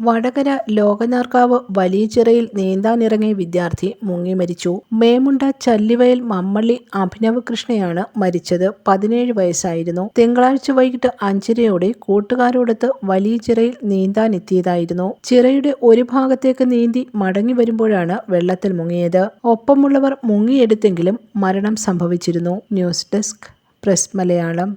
വടകര ലോകനാർക്കാവ് വലിയ ചിറയിൽ നീന്താനിറങ്ങിയ വിദ്യാർത്ഥി മുങ്ങി മരിച്ചു. മേമുണ്ട ചല്ലിവയൽ മമ്മള്ളി അഭിനവ് കൃഷ്ണയാണ് മരിച്ചത്. പതിനേഴ് വയസ്സായിരുന്നു. തിങ്കളാഴ്ച വൈകിട്ട് അഞ്ചരയോടെ കൂട്ടുകാരോടൊത്ത് വലിയ ചിറയിൽ നീന്താനെത്തിയതായിരുന്നു. ചിറയുടെ ഒരു ഭാഗത്തേക്ക് നീന്തി മടങ്ങി വരുമ്പോഴാണ് വെള്ളത്തിൽ മുങ്ങിയത്. ഒപ്പമുള്ളവർ മുങ്ങിയെടുത്തെങ്കിലും മരണം സംഭവിച്ചിരുന്നു. News desk press Malayalam.